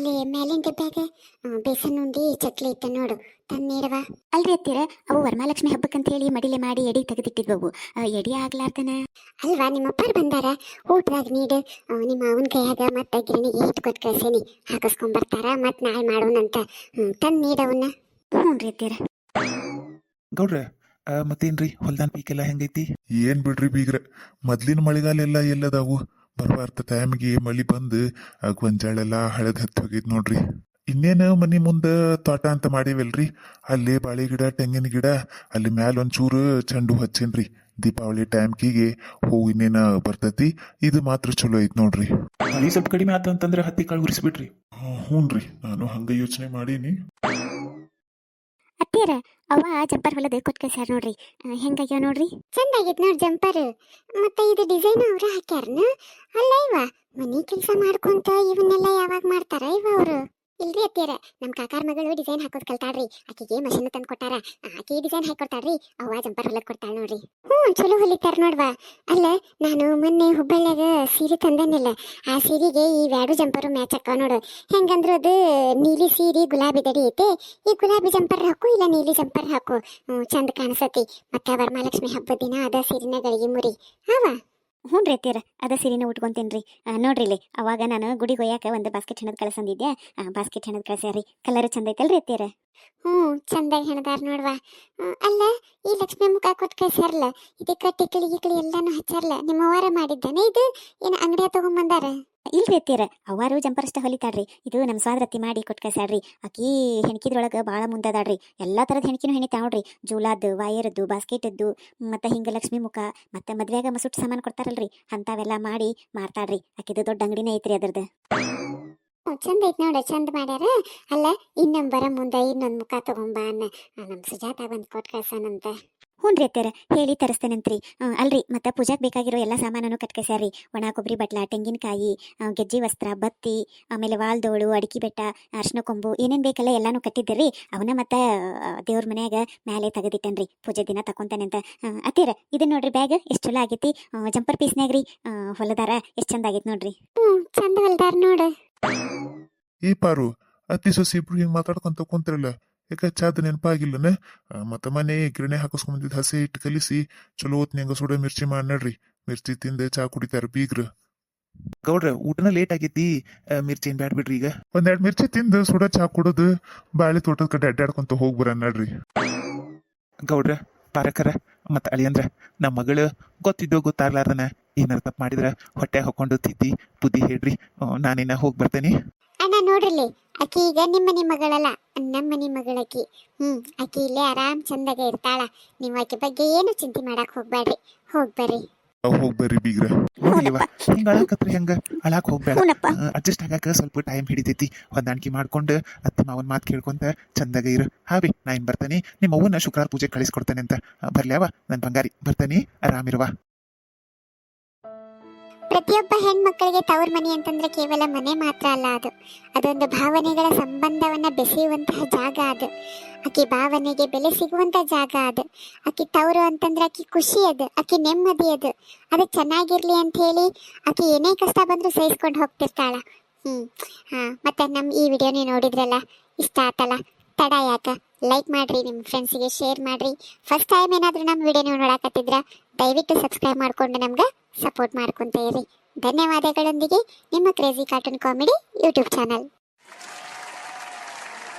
ಅಲ್ಲಿ ಮೇಲಿನ ಡಬ್ಬ್ಯಾಗ ಬೇಸನ್ ಉಂಡಿ ಚಕ್ಲಿ ಇತ್ತ ನೋಡು. ತಂದ್ ನೀಡವ ಅಲ್ರಿ ಅತ್ತೀರ ಅವು ವರಮಹಾಲಕ್ಷ್ಮಿ ಹಬ್ಬಕ್ಕಂತ ಹೇಳಿ ಮಡಿಲೆ ಮಾಡಿ ಎಡಿ ತೆಗೆದಿಟ್ಟಿದ್ವು ಆ, ಎಡಿ ಆಗ್ಲಾರ್ದನ? ಅಲ್ವಾ ನಿಮ್ಮ ಅಪ್ಪಾರು ಬಂದಾರ. ಊಟದಾಗ ನೀಡು. ನಿಮ್ಮ ಅವನ ಕೈಯಾಗ ಮತ್ತೆ ಗಿರಣಿಗೆ ಕೊಟ್ಟು ಕಳ್ಸೇನಿ. ಹಾಕಿಸ್ಕೊಂಡ್ ಬರ್ತಾರ ಮತ್ ನಾಳೆ ಮಾಡೋಣಂತ ಹ್ಮ್ ಹ್ಞೂನ್ರಿ ನೀಡವನ್ನ ಹ್ಞೂ ರೀ ಅತ್ತೀರ. ಗೌಡ್ರ ಮತ್ತೇನ್ರಿ? ಹೊಲ್ದಾನ್ ಪೀಕೆಲ್ಲ ಹೆಂಗೈತಿ? ಏನ್ ಬಿಡ್ರಿ ಬೀಗ್ರ? ಮೊದ್ಲಿನ ಮಳೆಗಾಲ ಎಲ್ಲ ಎಲ್ಲದಾವು? ಬರ್ಬಾರ್ದ ಟೈಮ್ಗೆ ಮಳಿ ಬಂದು ಆ ಗೊಂಜಾಳೆಲ್ಲ ಹಳದ್ ಹತ್ತಿ ಹೋಗಿದ್ ನೋಡ್ರಿ. ಇನ್ನೇನು ಮನಿ ಮುಂದ ತೋಟ ಅಂತ ಮಾಡೀವಲ್ರಿ? ಅಲ್ಲಿ ಬಾಳೆ ಗಿಡ ತೆಂಗಿನ ಗಿಡ ಅಲ್ಲಿ ಮ್ಯಾಲ ಒಂಚೂರು ಚೆಂಡು ಹಚ್ಚೇನ್ರಿ. ದೀಪಾವಳಿ ಟೈಮ್ಕಿಗೆ ಹೂ ಇನ್ನೇನ ಬರ್ತೈತಿ ಇದು ಮಾತ್ರ ಚಲೋ ಐತ್ ನೋಡ್ರಿ. ಸ್ವಲ್ಪ ಕಡಿಮೆ ಆತಂತಂದ್ರೆ ಹತ್ತಿ ಕಾಳು ಉರಿಸ್ಬಿಡ್ರಿ ರೀ ನಾನು ಹಂಗ ಯೋಚನೆ ಮಾಡೀನಿ. ಅತ್ತೀರ ಅವ ಜಂಪರ್ ಹೊಲದ ಕೊಟ್ಟು ಸರ್ ನೋಡ್ರಿ. ಹೆಂಗಾಗ್ಯಾವ ನೋಡ್ರಿ? ಚಂದ ಆಗೈತ್ ನೋಡ್ ಜಂಪರ್. ಮತ್ತೆ ಇದು ಡಿಸೈನ್ ಅವ್ರ ಹಾಕ್ಯಾರನ? ಅಲ್ಲ ಇವ, ಮನಿ ಕೆಲಸ ಮಾಡ್ಕೊಂತ ಇವನ್ನೆಲ್ಲ ಯಾವಾಗ ಮಾಡ್ತಾರ ಇವ ಅವ್ರು ಇಲ್ರಿ ಅತ್ತಿಯರ ಕಾಕಾರ ಮಗಳು ಡಿಸೈನ್ ಹಾಕೋದು ಕಲ್ತಾಳ್ರಿ. ಆಕಿಗೆ ಮಷಿನ್ ತಂದು ಕೊಟ್ಟಾರ. ಆಕಿ ಡಿಸೈನ್ ಹಾಕೊಡ್ತಾಳ್ರಿ. ಅವ್ವ ಜಂಪರ್ ಹೊಲಕ್ ಕೊಡ್ತಾಳ ನೋಡ್ರಿ. ಹ್ಞೂ, ಚಲೋ ಹೊಲಿತಾರ ನೋಡ್ವಾ. ಅಲ್ಲ, ನಾನು ಮೊನ್ನೆ ಹುಬ್ಬಳ್ಳಿಯಾಗ ಸೀರೆ ತಂದೇನಿಲ್ಲ. ಆ ಸೀರೆಗೆ ಈ ವ್ಯಾಡು ಜಂಪರು ಮ್ಯಾಚ್ ಹಾಕೋ ನೋಡು. ಹೆಂಗಂದ್ರೆ ಅದು ನೀಲಿ ಸೀರೆ, ಗುಲಾಬಿ ದಡಿ ಐತೆ. ಈ ಗುಲಾಬಿ ಜಂಪರ್ ಹಾಕು ಇಲ್ಲ ನೀಲಿ ಜಂಪರ್ ಹಾಕು? ಚಂದ ಕಾಣಿಸತಿ. ಮತ್ತೆ ವರಮಹಾಲಕ್ಷ್ಮಿ ಹಬ್ಬದ ದಿನ ಅದ ಸೀರೆನ ಗಳಿಗೆ ಮುರಿ. ಅವ ಹ್ಞೂ ರೀ ಅತ್ತೀರ ಅದ ಸೀರೆನ ಉಟ್ಕೊಂತೇನ್ರಿ. ರೀ ನೋಡ್ರಿ ಇಲ್ಲಿ, ಅವಾಗ ನಾನು ಗುಡಿಗೆ ಒಯ್ಯಾಕ ಒಂದು ಬಾಸ್ಕೆಟ್ ಹೆಣದ್ ಕಳ್ಸಂದಿದ್ದೆ ಬಾಸ್ಕೆಟ್ ಹೆಣದ್ ಕಳ್ಸ್ಯಾರಿ. ಕಲರ್ ಚಂದ ಐತಲ್ರಿ ಅತ್ತೀರ ಹ್ಞೂ, ಚಂದಾಗಿ ಹೆಣದಾರ ನೋಡ್ವಾ. ಅಲ್ಲ ಲಕ್ಷ್ಮಿ ಮುಖ ಕೊತ್ ಕಳ್ಸ್ಯಾರಲ್ಲ ಇದಕ್ಕ ಟಿಕ್ಳಿ ಗಿಕ್ಳಿ ಎಲ್ಲಾನು ಹಚ್ಚಾರಲ್ಲ ನಿಮ್ಮ ಅವರ ಮಾಡಿದ್ದಾನೆ ಇದು? ಏನು ಅಂಗಡಿಯ ತಗೊಂಬಂದಾರ? ಇಲ್ರಿ ಅತ್ತೀರ ಅವಾರು ಜಂಪರಷ್ಟ ಹೊಲಿತಾಳ್ರಿ. ಇದು ನಮ್ಮ ಸ್ವಾದ್ರತಿ ಮಾಡಿ ಕೊಟ್ಟು ಕಳ್ಸ್ಯಾಳ್ರಿ. ಅಕಿ ಹೆಣ್ಕಿದ್ರೊಳಗೆ ಭಾಳ ಮುಂದದಾಳ್ರಿ. ಎಲ್ಲಾ ಥರದ ಹೆಣ್ಕಿನೂ ಹೆಣಿತಾವ ನೋಡ್ರಿ. ಜೂಲಾದ್ದು ವಾಯರದ್ದು ಬಾಸ್ಕೆಟದ್ದು ಮತ್ತೆ ಹಿಂಗ ಲಕ್ಷ್ಮಿ ಮುಖ ಮತ್ತೆ ಮದ್ವೆಗ ಮಸುಟ್ ಸಾಮಾನು ಕೊಡ್ತಾರಲ್ರಿ. ಅಂಥವೆಲ್ಲ ಮಾಡಿ ಮಾರ್ತಾಳ್ರಿ. ಆಕಿದು ದೊಡ್ಡ ಅಂಗಡಿನೇ ಐತ್ರಿ ಅದ್ರದ್ದು. ಚಂದ ಐತ್ ನೋಡ ಚಂದ ಮಾಡ್ಯಾರ. ಅಲ್ಲ ಇನ್ನೊಂದ್ ಬರ ಮುಂದೆ ಇನ್ನೊಂದ್ ಮುಖ ತಗೊಂಬ ಅನ್ನ. ನಮ್ ಸುಜಾತ ಬಂದ್ ಕೊಟ್ ಕಳ್ಸಾನಂತ ಹ್ಞೂ ರೀ ಅತ್ತೀರ ಹೇಳಿ ತರಿಸ್ತೇನಂತ್ರಿ. ಅಲ್ರಿ ಮತ್ತು ಪೂಜಾಕ್ ಬೇಕಾಗಿರೋ ಎಲ್ಲ ಸಾಮಾನನ್ನು ಕಟ್ಕಸ್ಯಾರಿ ಒಣ ಕೊಬ್ಬರಿ ಬಟ್ಲ ತೆಂಗಿನಕಾಯಿ ಗೆಜ್ಜಿ ಗೆಜ್ಜೆ ವಸ್ತ್ರ ಬತ್ತಿ ಆಮೇಲೆ ವಾಲ್ದೋಳು ಅಡಿಕೆ ಬೆಟ್ಟ ಅರ್ಶಿನ ಕೊಂಬು ಏನೇನು ಬೇಕಲ್ಲ ಎಲ್ಲಾನು ಕಟ್ಟಿದ್ದೀರಿ. ಅವನ್ನ ಮತ್ತೆ ದೇವ್ರ ಮನ್ಯಾಗ ಮ್ಯಾಲೆ ತೆಗೆದಿಟ್ಟನ್ರಿ. ಪೂಜೆ ದಿನ ತಗೊತಾನೆ ಅಂತ. ಅತ್ತೀರ ಇದನ್ನ ನೋಡ್ರಿ ಬ್ಯಾಗ್ ಎಷ್ಟು ಚಲೋ ಆಗೈತಿ. ಜಂಪರ್ ಪೀಸ್ನಾಗ ರೀ ಹೊಲದಾರ ಎಷ್ಟು ಚಂದ ಆಗೈತಿ ನೋಡ್ರಿ. ಹ್ಞೂ ಚಂದ ಹೊಲದಾರ ನೋಡು. ಈ ಪಾರು ಅತ್ತಿ ಸೊಸಿ ಇಬ್ರು ಹಿಂಗೆ ಮಾತಾಡ್ಕೊಂತ ಕುಂತಿರಲ್ಲ ಯಾಕ ಚಾದ ನೆನಪಾಗಿಲ್ಲನ? ಮತ್ತ ಮನೆ ಗಿರಣೆ ಹಾಕಿಸ್ಕೊಂಬಂದಿದ್ ಹಸಿ ಹಿಟ್ಟು ಕಲಿಸಿ ಚಲೋ ಹೊತ್ನ್ಯಾಗ ಸುಡ ಮಿರ್ಚಿ ಮಾಡ್ನಡ್ರಿ ಮಿರ್ಚಿ ತಿಂದ ಚಾ ಕುಡಿತಾರ ಬೀಗ್ರ. ಗೌಡ್ರ ಊಟನ ಲೇಟ್ ಆಗೈತಿ. ಮಿರ್ಚಿ ಏನ್ ಬ್ಯಾಡ್ ಬಿಡ್ರಿ ಈಗ? ಒಂದೆರಡು ಮಿರ್ಚಿ ತಿಂದು ಸುಡ ಚಾ ಕುಡೋದು ಬಾಳೆ ತೋಟದ ಕಡೆ ಅಡ್ಡಾಡ್ಕೊಂತ ಹೋಗ್ಬರ ನಡ್ರಿ. ಗೌಡ್ರ ಪಾರಕರ ಮತ್ತ ಅಳಿಯಂದ್ರ ನಮ್ಮ ಮಗಳು ಗೊತ್ತಿದ್ದೋ ಗೊತ್ತಾಗ್ಲಾರ್ದನ ಏನಾರ ತಪ್ಪು ಮಾಡಿದ್ರ ಹೊಟ್ಟೆ ಹಾಕೊಂಡು ತಿದ್ದಿ ಬುದ್ಧಿ ಹೇಳ್ರಿ. ಆ, ನಾನಿನ್ನ ಹೋಗಿ ಬರ್ತೇನೆ. ಅಣ್ಣ ನೋಡ್ರಲ್ಲಿ ಆಕಿ ಈಗ ನಿಮ್ಮ ಮನೆ ಮಗಳಲ್ಲ ನಮ್ಮ ಮನೆ ಮಗಳಕಿ ಹ್ಮ್ ಆಕಿ ಇಲ್ಲೇ ಆರಾಮ್ ಚಂದಾಗ ಇರ್ತಾಳ. ನೀವು ಆಕೆ ಬಗ್ಗೆ ಏನು ಚಿಂತೆ ಮಾಡಕ್ ಹೋಗ್ಬೇಡ್ರಿ ಹೋಗ್ಬರ್ರಿ ಹೋಗ್ಬರ್ರಿ ಹೋಗಿ ಬರ್ರಿ ಬೀಗ್ರ. ನೋಡಿಲ್ವ ಹಿಂಗ ಅಳಾಕತ್ರಿ ಹಂಗ? ಅಳಾಕ್ ಹೋಗ್ಬೇಡ ಅಡ್ಜಸ್ಟ್ ಆಗಾಕ ಸ್ವಲ್ಪ ಟೈಮ್ ಹಿಡಿತೈತಿ. ಹೊಂದಾಣಿಕೆ ಮಾಡ್ಕೊಂಡು ಅತ್ತ ಮಾವನ್ ಮಾತು ಕೇಳ್ಕೊಂತ ಚಂದಾಗ ಇರು. ಹಾವಿ ನಾ ಇನ್ ಬರ್ತಾನೆ. ನಿಮ್ಮ ಅವ್ವನ ಶುಕ್ರವಾರ ಪೂಜೆ ಕಳಿಸ್ಕೊಡ್ತಾನೆ ಅಂತ. ಬರ್ಲ್ಯಾವ? ನನ್ ಬಂಗಾರಿ. ಬರ್ತಾನೆ. ಆರಾಮಿರುವ. ಪ್ರತಿಯೊಬ್ಬ ಹೆಣ್ಮಕ್ಕಳಿಗೆ ತವ್ರ ಮನೆ ಅಂತಂದ್ರೆ ಕೇವಲ ಮನೆ ಮಾತ್ರ ಅಲ್ಲ ಅದು. ಅದೊಂದು ಭಾವನೆಗಳ ಸಂಬಂಧವನ್ನ ಬೆಸೆಯುವಂತಹ ಜಾಗ ಅದು. ಆಕೆ ಭಾವನೆಗೆ ಬೆಲೆ ಸಿಗುವಂತ ಜಾಗ ಅದು. ಆಕೆ ತವರು ಅಂತಂದ್ರೆ ಆಕೆ ಖುಷಿ ಅದು, ಆಕೆ ನೆಮ್ಮದಿ ಅದು. ಅದು ಚೆನ್ನಾಗಿರ್ಲಿ ಅಂತ ಹೇಳಿ ಆಕೆ ಏನೇ ಕಷ್ಟ ಬಂದ್ರೂ ಸಹಿಸ್ಕೊಂಡು ಹೋಗ್ತಿರ್ತಾಳ. ಹ್ಮ್, ಹಾ, ಮತ್ತೆ ನಮ್ಮ ಈ ವಿಡಿಯೋನೇ ನೋಡಿದ್ರಲ್ಲ? ಇಷ್ಟ ಆತಲ್ಲ? ತಡ ಯಾಕ? ಲೈಕ್ ಮಾಡ್ರಿ ನಿಮ್ಮ ಫ್ರೆಂಡ್ಸಿಗೆ ಶೇರ್ ಮಾಡ್ರಿ. ಫಸ್ಟ್ ಟೈಮ್ ಏನಾದರೂ ನಮ್ಮ ವಿಡಿಯೋ ನೀವು ನೋಡಕತ್ತಿದ್ರ, ದಯವಿಟ್ಟು ಸಬ್ಸ್ಕ್ರೈಬ್ ಮಾಡ್ಕೊಂಡು ನಮ್ಗೆ ಸಪೋರ್ಟ್ ಮಾಡ್ಕೊಂತ ಇರಿ. ಧನ್ಯವಾದಗಳೊಂದಿಗೆ ನಿಮ್ಮ crazy cartoon comedy YouTube channel